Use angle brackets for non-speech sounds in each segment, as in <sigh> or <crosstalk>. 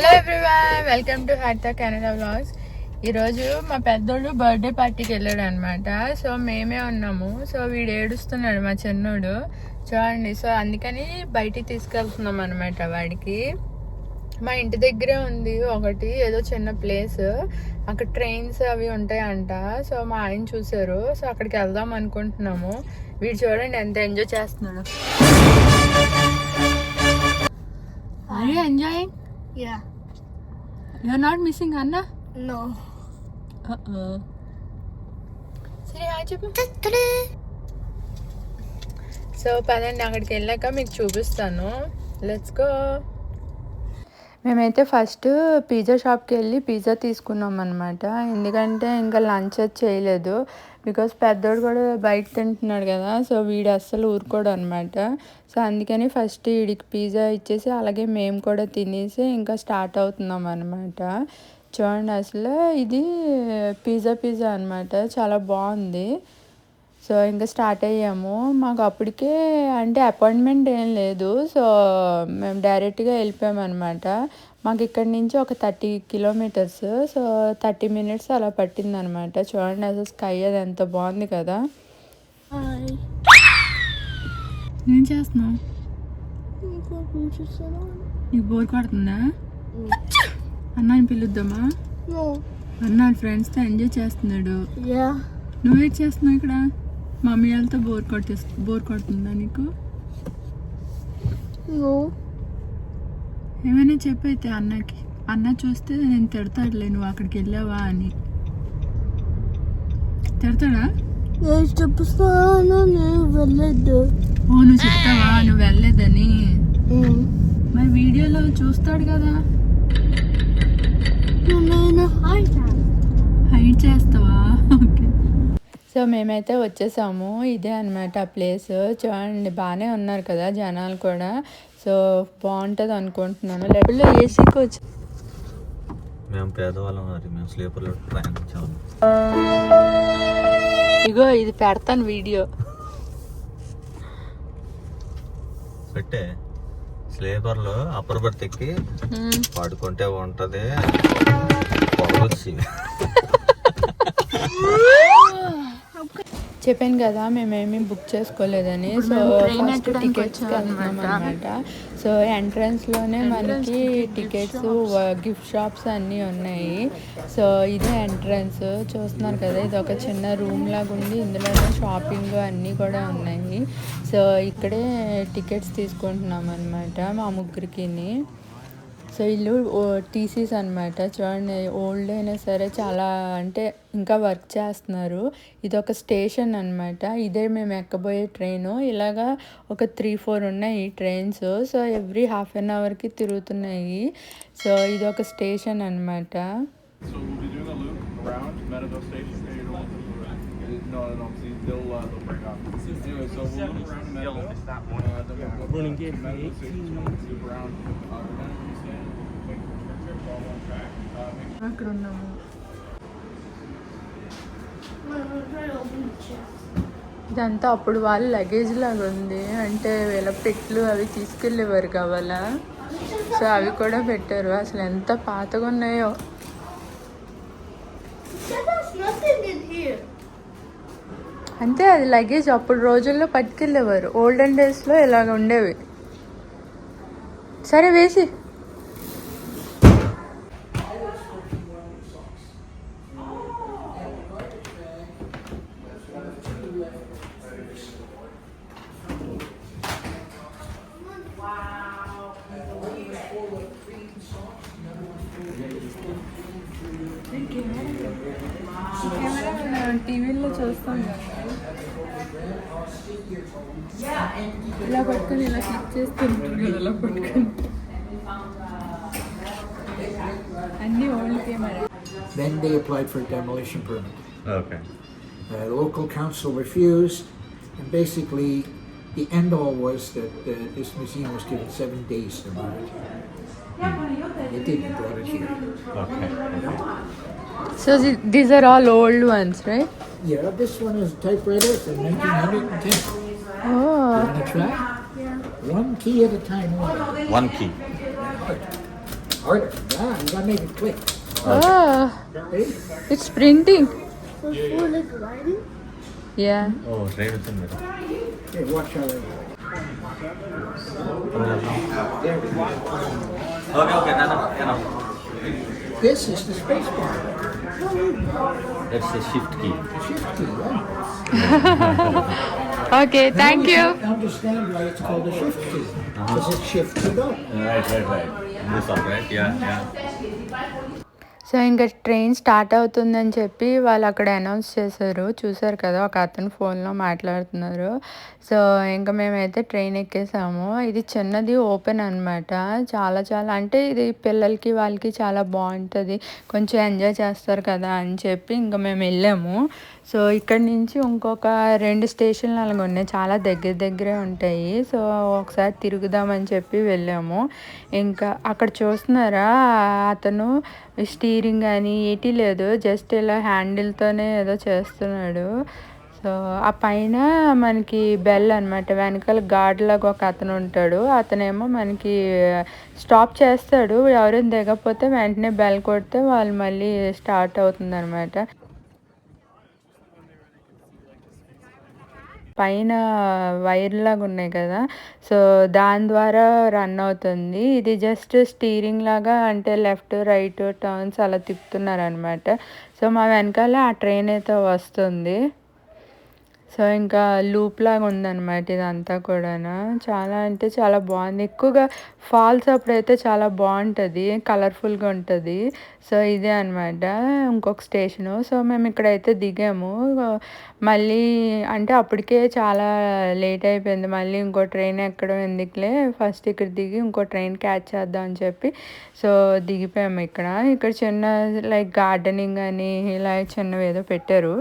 Hello everyone welcome to హర్త Canada blogs ఈరోజు మా పెద్దోడు బర్త్డే పార్టీకి వెళ్ళాడు అనమాట సో మేమే ఉన్నాము. సో వీడు ఏడుస్తున్నాడు మా చిన్నోడు. చూడండి సో అందుకని బయటికి తీసుకెళ్తున్నాం అనమాట వాడికి. మా ఇంటి దగ్గరే ఉంది ఒకటి ఏదో చిన్న ప్లేస్ అక్కడ ట్రైన్స్ అవి ఉంటాయంట. సో మా ఆయన చూసారు సో అక్కడికి వెళ్దాం అనుకుంటున్నాము. వీడు చూడండి ఎంత ఎంజాయ్ చేస్తున్నాడు. అరే enjoy yeah Yeah. You're not missing Anna? No. Uh-oh. సరే హాయ్ చెప్పు సో పదండి అక్కడికి వెళ్ళాక మీకు చూపిస్తాను లెట్స్ గో మేమైతే ఫస్ట్ పిజ్జా షాప్కి వెళ్ళి పిజ్జా తీసుకున్నాం అనమాట ఎందుకంటే ఇంకా లంచ్ అది చేయలేదు. బికాస్ పెద్దోడు కూడా బయట తింటున్నాడు కదా సో వీడు అస్సలు ఊరుకోడు అనమాట సో అందుకని ఫస్ట్ వీడికి పిజ్జా ఇచ్చేసి అలాగే మేము కూడా తినేసి ఇంకా స్టార్ట్ అవుతున్నాం అనమాట చూడండి అసలు ఇది పిజ్జా పిజ్జా అనమాట చాలా బాగుంది. సో ఇంకా స్టార్ట్ అయ్యాము. మాకు అప్పటికే అంటే అపాయింట్మెంట్ ఏం లేదు. సో మేము డైరెక్ట్గా వెళ్ళిపోయాము అనమాట మాకు ఇక్కడ నుంచి ఒక thirty kilometres. So thirty minutes అలా పట్టింది అనమాట చూడండి అసలు స్కై అది ఎంత బాగుంది కదా. ఏం చేస్తున్నావు? నీకు బోర్ కొడుతుందా? అన్నాని పిలుద్దామా. అన్న ఫ్రెండ్స్తో ఎంజాయ్ చేస్తున్నాడు. నువ్వేం చేస్తున్నావు ఇక్కడ? మమ్మీ వాళ్ళతో బోర్ కొట్టేస్ బోర్ కొడుతుందా నీకు. ఏమైనా చెప్పైతే అన్నకి. అన్న చూస్తే నేను తిడతాడులే నువ్వు అక్కడికి వెళ్ళావా అని. తిడతాడా? వెళ్ళొద్దు. ఓ నువ్వు చెప్తావా? నువ్వు వెళ్ళలేదని మరి వీడియోలో చూస్తాడు కదా. హైట్ చేస్తావా? <laughs> ఓకే. సో మేమైతే వచ్చేసాము. ఇదే అనమాట ఆ ప్లేస్. చూడండి బాగానే ఉన్నారు కదా జనాలు కూడా. సో బాగుంటుంది అనుకుంటున్నాను లేకపోతే ఏసీకి వచ్చి మేము పేదవాళ్ళం మేము స్లీపర్లో ప్రయాణించాము ఇగో ఇది పెడతాను వీడియో. పెట్టే. స్లీపర్లో అప్పర్ బర్త్ ఎక్కి పడుకుంటే ఉంటది. చెప్పాను కదా మేమేమి బుక్ చేసుకోలేదని. సో ఫస్ట్ టికెట్స్ అనమాట సో ఎంట్రన్స్లోనే మనకి టికెట్స్ గిఫ్ట్ షాప్స్ అన్నీ ఉన్నాయి. సో ఇదే ఎంట్రన్స్ చూస్తున్నారు కదా ఇది ఒక చిన్న రూమ్ లాగా ఉండి ఇందులోనే షాపింగ్ అన్నీ కూడా ఉన్నాయి. సో ఇక్కడే టికెట్స్ తీసుకుంటున్నాం అనమాట మా ముగ్గురికిని. సో ఇల్లు టీసీస్ అనమాట చూడండి ఓల్డ్ అయినా సరే చాలా అంటే ఇంకా వర్క్ చేస్తున్నారు ఇది ఒక స్టేషన్ అనమాట ఇదే మేము ఎక్కబోయే ట్రైను ఇలాగా ఒక త్రీ ఫోర్ ఉన్నాయి trains so every half an అవర్కి తిరుగుతున్నాయి సో ఇది ఒక స్టేషన్ అనమాట so we'll అక్కడ ఉన్నాము ఇదంతా అప్పుడు వాళ్ళు లగేజ్ లాగా ఉంది. అంటే వీళ్ళ పెట్లు అవి తీసుకెళ్ళేవారు కావాలా? సో అవి కూడా పెట్టారు. అసలు ఎంత పాతగా ఉన్నాయో. అంతే అది లగేజ్ అప్పుడు రోజుల్లో పట్టుకెళ్ళేవారు. ఓల్డెన్ డేస్లో ఇలాగ ఉండేవి. సరే వేసి. ఇలా పట్టుకొని ఇలా క్లిక్ చేస్తుంటారు ఇలా పట్టుకొని అన్ని old camera Then they applied for a demolition permit. Okay Uh, the local council refused, and basically, the end all was that uh, this museum was given seven days to move it. They didn't brought it here. Okay so these are all old ones right Yeah, this one is a typewriter from 1910. Oh. You want to try? Yeah. One key at a time. Order. One key. Order. Yeah, you gotta make it quick. Oh. Ready? It's printing. Yeah. Oh, right within it. Hey, watch out. Okay, okay, no, no, no. This is the space bar. That's the shift key. Shift key, yeah. <laughs> Okay thank you Understand why it's called a shift key. Because it shifts it up. Right right right this all right yeah yeah so ఇంకా train start అవుతుందని చెప్పి వాళ్ళు అక్కడ announce చేశారు. చూసారు కదా ఒక అతను ఫోన్లో మాట్లాడుతున్నారు. సో ఇంకా మేమైతే ట్రైన్ ఎక్కేసాము. ఇది చిన్నది ఓపెన్ అనమాట చాలా చాలా అంటే ఇది పిల్లలకి వాళ్ళకి చాలా బాగుంటుంది. కొంచెం ఎంజాయ్ చేస్తారు కదా అని చెప్పి ఇంకా మేము వెళ్ళాము. సో ఇక్కడ నుంచి ఇంకొక రెండు స్టేషన్లు అలాగ ఉన్నాయి. చాలా దగ్గర దగ్గరే ఉంటాయి. సో ఒకసారి తిరుగుదామని చెప్పి వెళ్ళాము. ఇంకా అక్కడ చూస్తున్నారా? అతను స్టీరింగ్ అని ఏటీ లేదు. జస్ట్ ఇలా హ్యాండిల్తోనే ఏదో చేస్తున్నాడు. సో ఆ పైన మనకి బెల్ అనమాట వెనకాల గార్డ్ లాగా ఒక అతను ఉంటాడు. అతనేమో మనకి స్టాప్ చేస్తాడు. ఎవరైనా దిగకపోతే వెంటనే బెల్ కొడితే వాళ్ళు మళ్ళీ స్టార్ట్ అవుతుంది అనమాట పైన వైర్ లాగా ఉన్నాయి కదా. సో దాని ద్వారా రన్ అవుతుంది. ఇది జస్ట్ స్టీరింగ్ లాగా అంటే లెఫ్ట్ రైట్ టర్న్స్ అలా తిప్పుతున్నారు అనమాట సో మా వెనకాల ఆ ట్రైన్ అయితే వస్తుంది. సో ఇంకా లూప్ లాగా ఉందన్నమాట ఇదంతా కూడా చాలా అంటే చాలా బాగుంది. ఎక్కువగా ఫాల్స్ అప్పుడైతే చాలా బాగుంటుంది కలర్ఫుల్గా ఉంటుంది. సో ఇదే అనమాట ఇంకొక స్టేషను సో మేము ఇక్కడైతే దిగాము. మళ్ళీ అంటే అప్పటికే చాలా లేట్ అయిపోయింది. మళ్ళీ ఇంకో ట్రైన్ ఎక్కడం ఎందుకులే? ఫస్ట్ ఇక్కడ దిగి ఇంకో ట్రైన్ క్యాచ్ చేద్దాం అని చెప్పి సో దిగిపోయాము ఇక్కడ. ఇక్కడ చిన్న లైక్ గార్డెనింగ్ అని ఇలా చిన్నవి ఏదో పెట్టారు.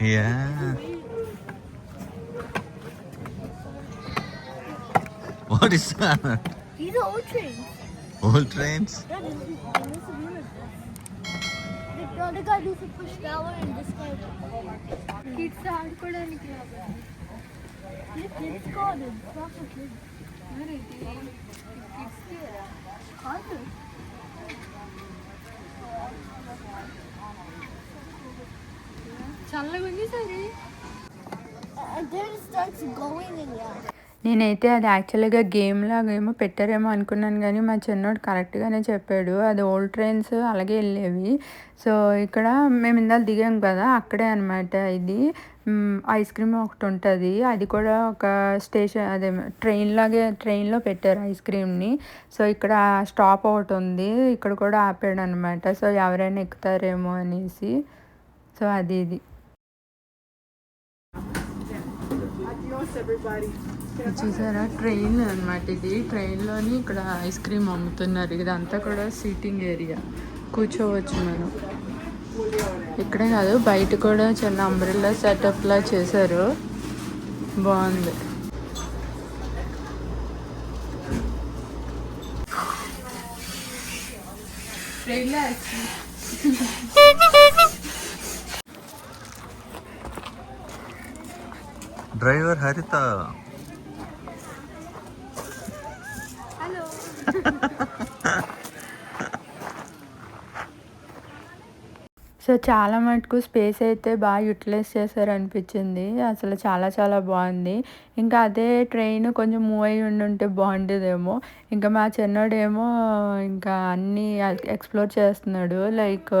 Yeah. What is that? These are old trains. Old trains? Yeah, the guy used to push that and this guy kids are hardcore and kids got it. It's not for kids. Kids there. Hardcore. సరే నేనైతే అది యాక్చువల్గా game లాగా ఏమో పెట్టారేమో అనుకున్నాను కానీ మా చిన్నోడు కరెక్ట్గానే చెప్పాడు. అది ఓల్డ్ ట్రైన్స్ అలాగే వెళ్ళేవి. సో ఇక్కడ మేము ఇందాక దిగాం కదా అక్కడే అనమాట ఇది. ఐస్ క్రీమ్ ఒకటి ఉంటుంది. అది కూడా ఒక స్టేషన్ అదే ట్రైన్ లాగే ట్రైన్లో పెట్టారు ఐస్ క్రీమ్ని సో ఇక్కడ స్టాప్ ఒకటి ఉంది. ఇక్కడ కూడా ఆపాడు అనమాట సో ఎవరైనా ఎక్కుతారేమో అనేసి. సో అది ఇది. చూసారా? ట్రైన్ అన్నమాట ఇది. ట్రైన్లోని ఇక్కడ ఐస్ క్రీమ్ అమ్ముతున్నారు. ఇదంతా కూడా సీటింగ్ ఏరియా. కూర్చోవచ్చు మనం. ఇక్కడే కాదు బయట కూడా చిన్న అంబ్రెల్లా సెటప్ లా చేశారు. బాగుంది. <laughs> డ్రైవర్ హరిత. సో చాలా మటుకు స్పేస్ అయితే బాగా యూటిలైజ్ చేశారు అనిపించింది అసలు చాలా చాలా బాగుంది. ఇంకా అదే ట్రైన్ కొంచెం మూవ్ అయ్యి ఉండుంటే బాగుండేదేమో. ఇంకా మా చిన్నోడేమో ఇంకా అన్నీ ఎక్స్ప్లోర్ చేస్తున్నాడు. లైక్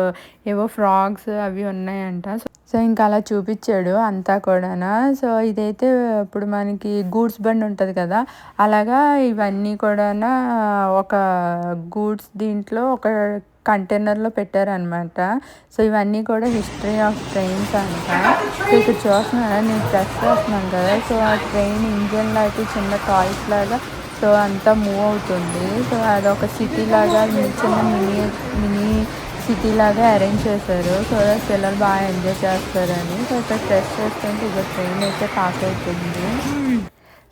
ఏవో ఫ్రాగ్స్ అవి ఉన్నాయంట. సో సో ఇంకా అలా చూపించాడు అంతా కూడా సో ఇదైతే ఇప్పుడు మనకి గూడ్స్ బండి ఉంటుంది కదా అలాగా ఇవన్నీ కూడా ఒక గూడ్స్ దీంట్లో ఒక కంటైనర్లో పెట్టారనమాట. సో ఇవన్నీ కూడా హిస్టరీ ఆఫ్ ట్రైన్స్ అంట. సో ఇక్కడ చూస్తున్నాను నేను ప్రెస్ చేస్తున్నాను కదా. సో ఆ ట్రైన్ ఇంజన్ లాంటి చిన్న టాయ్స్ లాగా సో అంతా మూవ్ అవుతుంది. సో అదొక సిటీ లాగా చిన్న మినీ మినీ సిటీ లాగా అరేంజ్ చేశారు. సో దట్ పిల్లలు బాగా ఎంజాయ్ చేస్తారని. సో ఇక్కడ ప్రెస్ చేస్తుంటే ఇక ట్రైన్ అయితే పాస్ అవుతుంది.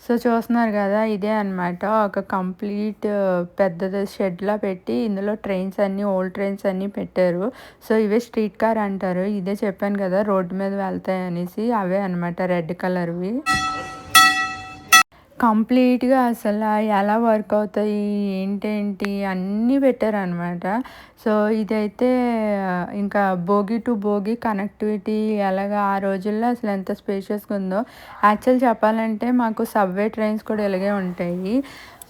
సో చూస్తున్నారు కదా ఇదే అన్నమాట. ఒక కంప్లీట్ uh, పెద్దది షెడ్లా పెట్టి ఇందులో ట్రైన్స్ అన్నీ ఓల్డ్ ట్రైన్స్ అన్నీ పెట్టారు. సో ఇవే స్ట్రీట్ కార్ అంటారు. ఇదే చెప్పాను కదా రోడ్డు మీద వెళ్తాయి అనేసి అవే అన్నమాట రెడ్ కలర్వి కంప్లీట్‌గా అసలు ఎలా వర్క్ అవుతాయి, ఏంటేంటి అన్నీ పెట్టారనమాట. సో, ఇదైతే ఇంకా బోగి టు బోగి కనెక్టివిటీ ఎలాగా ఆ రోజుల్లో అసలు ఎంత స్పేషియస్‌గా ఉందో. యాక్చువల్ చెప్పాలంటే మాకు సబ్‌వే ట్రైన్స్ కూడా ఇలాగే ఉంటాయి.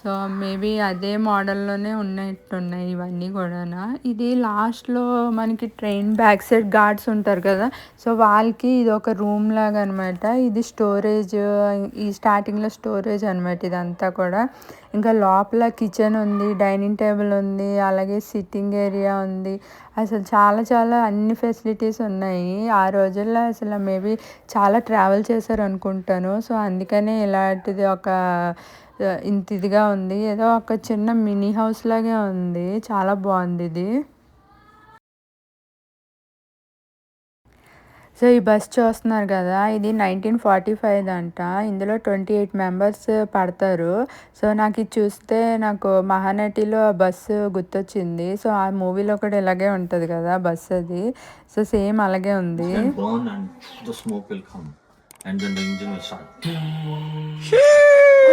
సో, మేబీ అదే మోడల్‌లోనే ఉన్నట్టున్నాయి ఇవన్నీ కూడా ఇది లాస్ట్‌లో మనకి ట్రైన్ బ్యాక్ సైడ్ గార్డ్స్ ఉంటారు కదా! సో, వాళ్ళకి ఇది ఒక రూమ్ లాగా అనమాట. ఇది స్టోరేజ్ ఈ స్టార్టింగ్‌లో స్టోరేజ్ అనమాట ఇదంతా కూడా. ఇంకా లోపల కిచెన్ ఉంది, డైనింగ్ టేబుల్ ఉంది, అలాగే సిట్టింగ్ ఏరియా ఉంది. అసలు చాలా చాలా అన్ని ఫెసిలిటీస్ ఉన్నాయి. ఆ రోజుల్లో అసలు మేబీ చాలా ట్రావెల్ చేశారనుకుంటాను. సో, అందుకనే ఇలాంటిది ఒక ఇంత ఇదిగా ఉంది. ఏదో ఒక చిన్న మినీ హౌస్ లాగే ఉంది. చాలా బాగుంది ఇది సో, ఈ బస్ చూస్తున్నారు కదా ఇది నైన్టీన్ ఫార్టీ ఫైవ్ అంట ఇందులో 28 మెంబర్స్ పడతారు. సో, నాకు ఇది చూస్తే నాకు 'మహానటి'లో ఆ బస్సు గుర్తొచ్చింది. సో, ఆ మూవీలో కూడా ఇలాగే ఉంటుంది కదా! బస్ అది. సో, సేమ్ అలాగే ఉంది. Start.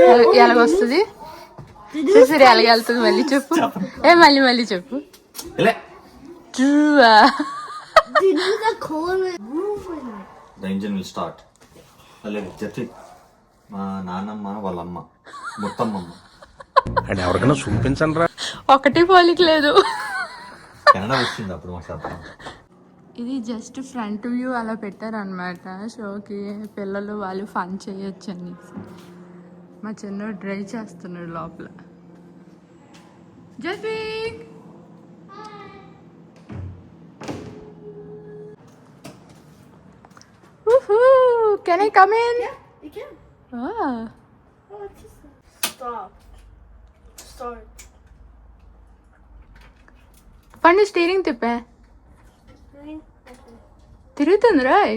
ఎల- ఎలాగొస్తది? సరే ఎలాగెళ్తది మళ్ళీ చెప్పు. ఏ మళ్ళీ మళ్ళీ చెప్పు. అలాగే మా నాన్నమ్మ వాళ్ళ అమ్మ మొత్తమ్మమ్మ. అండ్ ఎవరికైనా చూపించండి రా. ఒకటి పోలిక లేదు. వచ్చింది అప్పుడు మా శాతం. ఇది జస్ట్ ఫ్రంట్ వ్యూ అలా పెట్టారనమాట షోకి పిల్లలు వాళ్ళు ఫన్ చేయొచ్చు అనేసి మా చిన్నోడు డ్రైవ్ చేస్తున్నాడు లోపల Jasvik can I come in You can. Ah. Oh, it's just stop. Start. పండి స్టీరింగ్ తిప్పే? తిరుగుతుంది రాయ్.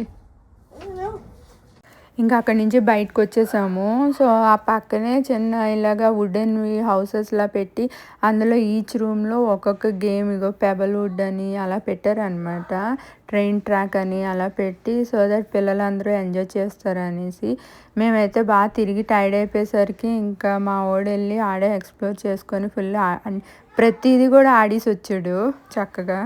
ఇంకా అక్కడి నుంచి బయటకు వచ్చేసాము. సో ఆ పక్కనే చిన్న ఇలాగా వుడెన్ హౌసెస్లా పెట్టి అందులో ఈచ్ రూమ్లో ఒక్కొక్క గేమ్ ఇగో పెబల్ వుడ్ అని అలా పెట్టారనమాట ట్రైన్ ట్రాక్ అని అలా పెట్టి సో దట్ పిల్లలందరూ ఎంజాయ్ చేస్తారు అనేసి మేమైతే బాగా తిరిగి టైర్డ్ అయిపోయేసరికి ఇంకా మా ఓడి వెళ్ళి ఆడే ఎక్స్ప్లోర్ చేసుకొని ఫుల్ ప్రతిదీ కూడా ఆడేసి వచ్చాడు చక్కగా.